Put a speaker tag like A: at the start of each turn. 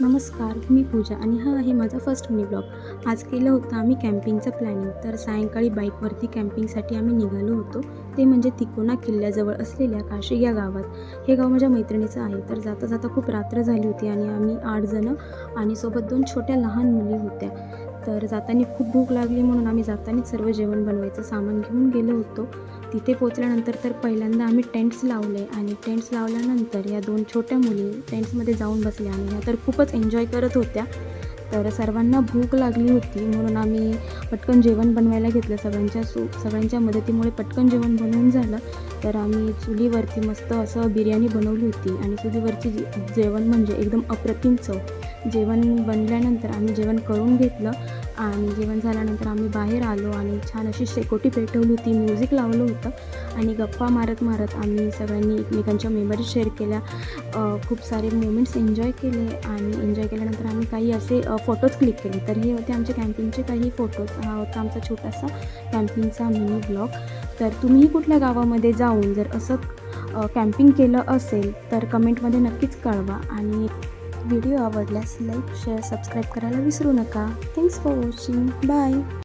A: नमस्कार मी पूजा आणि हा आहे माझा फर्स्ट मिनी ब्लॉग आज केलं होतं आम्ही कॅम्पिंगचं प्लॅनिंग तर सायंकाळी बाईकवरती कॅम्पिंगसाठी आम्ही निघालो होतो. ते म्हणजे तिकोना किल्ल्याजवळ असलेल्या काशी या गावात. हे गाव माझ्या मैत्रिणीचं आहे. तर जाता जाता खूप रात्र झाली होती आणि आम्ही आठ जणं आणि सोबत दोन छोट्या लहान मुली होत्या. तर जाताना खूप भूक लागली म्हणून आम्ही जातानाच सर्व जेवण बनवायचं सामान घेऊन गेलो होतो. तिथे पोचल्यानंतर तर पहिल्यांदा आम्ही टेंट्स लावले आणि टेंट्स लावल्यानंतर या दोन छोट्या मुली टेंट्समध्ये जाऊन बसल्या आणि ह्या तर खूपच एन्जॉय करत होत्या. तर सर्वांना भूक लागली होती म्हणून आम्ही पटकन जेवण बनवायला घेतलं. सगळ्यांच्या सु सगळ्यांच्या मदतीमुळे पटकन जेवण बनवून झालं. तर आम्ही चुलीवरती मस्त असं बिर्याणी बनवली होती आणि चुलीवरची जे- जेवण म्हणजे एकदम अप्रतिम चव. जेवण बनल्यानंतर आम्ही जेवण करून घेतलं. आणि जेवण झाल्यानंतर आम्ही बाहेर आलो आणि छान अशी शेकोटी पेटवली होती. म्युझिक लावलं होतं आणि गप्पा मारत मारत आम्ही सगळ्यांनी एकमेकांच्या मेमरीज शेअर केल्या. खूप सारे मोमेंट्स एन्जॉय केले आणि एन्जॉय केल्यानंतर आम्ही काही असे फोटोज क्लिक केले. तर हे होते आमचे कॅम्पिंगचे काही फोटोज हा होता आमचा छोटासा कॅम्पिंगचा मिनी ब्लॉग तर तुम्हीही कुठल्या गावामध्ये जाऊन जर असं कॅम्पिंग केलं असेल तर कमेंटमध्ये नक्कीच कळवा आणि व्हिडिओ आवडल्यास लाईक शेअर सबस्क्राईब करायला विसरू नका. Thanks for watching bye